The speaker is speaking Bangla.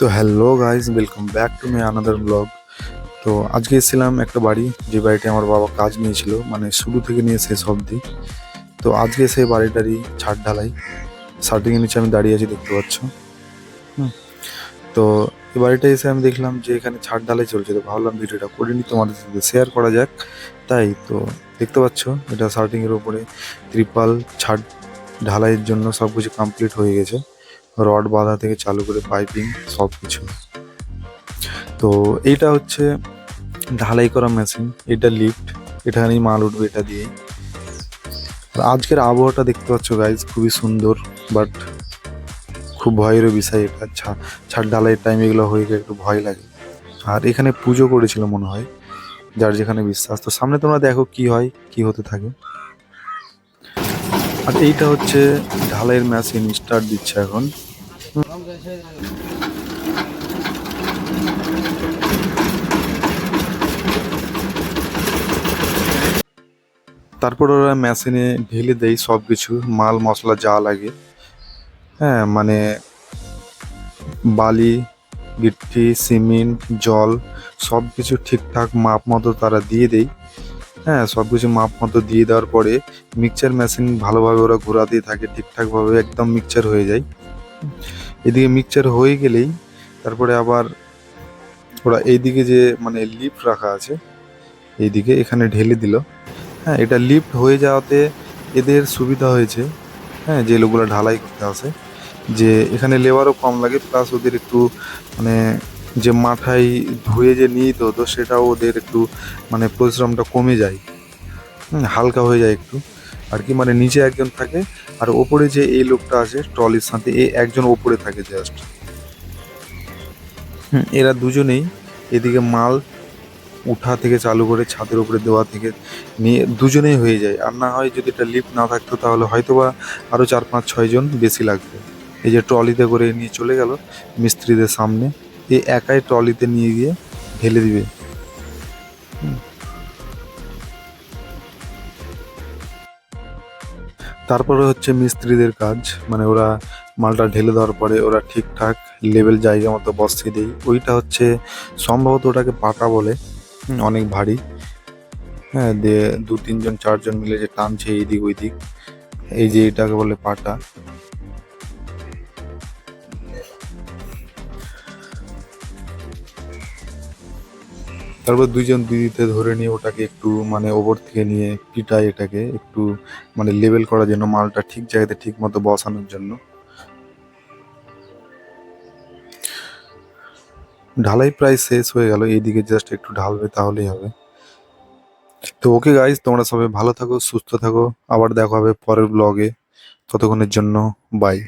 তো hello guys welcome back to my another vlog তো আজকে এসেছিলাম একটা বাড়ি, যে বাড়িতে আমার বাবা কাজ নিয়েছিল মানে শুরু থেকে নিয়ে শেষ অবধি। তো আজকে সেই বাড়িটারই ছাদ ঢালাই। শার্টিংয়ের নিচে আমি দাঁড়িয়ে আছি, দেখতে পাচ্ছ। তো এই বাড়িটা এসে আমি দেখলাম যে এখানে ছাদ ঢালাই চলছে। তো ভাবলাম ভিডিওটা করে নিই, তোমাদের সাথে শেয়ার করা যাক। তাই তো দেখতে পাচ্ছ, এটা শার্টিংয়ের উপরে ত্রিপাল ছাদ ঢালাইয়ের জন্য সব কিছু কমপ্লিট হয়ে গেছে। রড বাঁধা থেকে চালু করে পাইপিং সব কিছু তো এইটা হচ্ছে ঢালাই করা মেশিন, এটা লিফট, এখানেই মাল উঠবে এটা দিয়ে। আজকের আবহাওয়াটা দেখতে পাচ্ছ গাইজ খুবই সুন্দর বাট খুব ভয়েরও বিষয় এটা। ছা- ছাদ ঢালাইয়ের টাইম এগুলো হয়ে গেলে একটু ভয় লাগে। আর এখানে পুজো করেছিল মনে হয়, যার যেখানে বিশ্বাস। তো সামনে তোমরা দেখো কি হয়, কি হতে থাকে। আর এইটা হচ্ছে ঢালাইয়ের মেশিন স্টার্ট দিচ্ছে এখন। তারপর ওরা মেশিনে ঢেলে দেয় সব কিছু মাল, মশলা যা লাগে। হ্যাঁ মানে বালি, গিট্টি, সিমেন্ট, জল সব কিছু ঠিকঠাক মাপ মতো তারা দিয়ে দেয়। হ্যাঁ সব কিছু মাপ মতো দিয়ে দেওয়ার পরে মিক্সচার মেশিন ভালোভাবে ওরা ঘোরাতেই থাকে, ঠিকঠাকভাবে একদম মিক্সচার হয়ে যায়। এদিকে মিক্সচার হয়ে গেলেই তারপরে আবার ওরা এইদিকে যে মানে লিফট রাখা আছে, এইদিকে এখানে ঢেলে দিল। হ্যাঁ এটা লিফট হয়ে যাওয়াতে এদের সুবিধা হয়েছে। হ্যাঁ যে লোকগুলো ঢালাই করতে আসে, যে এখানে লেবারও কম লাগে প্লাস ওদের একটু মানে যে মাথায় ধুয়ে যে নিয়ে হতো, সেটাও ওদের একটু মানে পরিশ্রমটা কমে যায়। হালকা হয়ে যায় একটু। আর কি মানে নিচে একজন থাকে আর ওপরে যে এই লোকটা আছে ট্রলির সাথে এই একজন ওপরে থাকে জাস্ট হুম। এরা দুজনেই এদিকে মাল উঠা থেকে চালু করে ছাদের উপরে দেওয়া থেকে নিয়ে দুজনেই হয়ে যায়। আর না হয় যদি এটা লিফট না থাকতো তাহলে হয়তোবা আরও চার পাঁচ ছয়জন বেশি লাগবে এই যে ট্রলিতে করে নিয়ে চলে গেল মিস্ত্রিদের সামনে এ একাই ট্রলিতে নিয়ে গিয়ে ঢেলে দিবে। তারপরে হচ্ছে মিস্ত্রিদের কাজ মানে ওরা মালটা ঢেলে দেওয়ার পরে ওরা ঠিকঠাক লেভেল জায়গা মতো বসিয়ে দেয়। ওইটা হচ্ছে সম্ভবত ওটাকে পাটা বলে অনেক ভারী। হ্যাঁ দিয়ে দু তিনজন চারজন মিলে যে টানছে এই দিক ওই দিক এই যে এটাকে বলে পাটা। তারপর দুইজন দিদিতে ধরে নিয়ে ওটাকে একটু মানে ওপর থেকে নিয়ে পিটায় এটাকে, একটু মানে লেভেল করার জন্য, মালটা ঠিক জায়গাতে ঠিক মতো বসানোর জন্য। ঢালাই প্রায় শেষ হয়ে গেল, এইদিকে জাস্ট একটু ঢালবে তাহলেই হবে। তো ওকে গাইজ তোমরা সবাই ভালো থাকো, সুস্থ থাকো, আবার দেখা হবে পরের ব্লগে ততক্ষণের জন্য বাই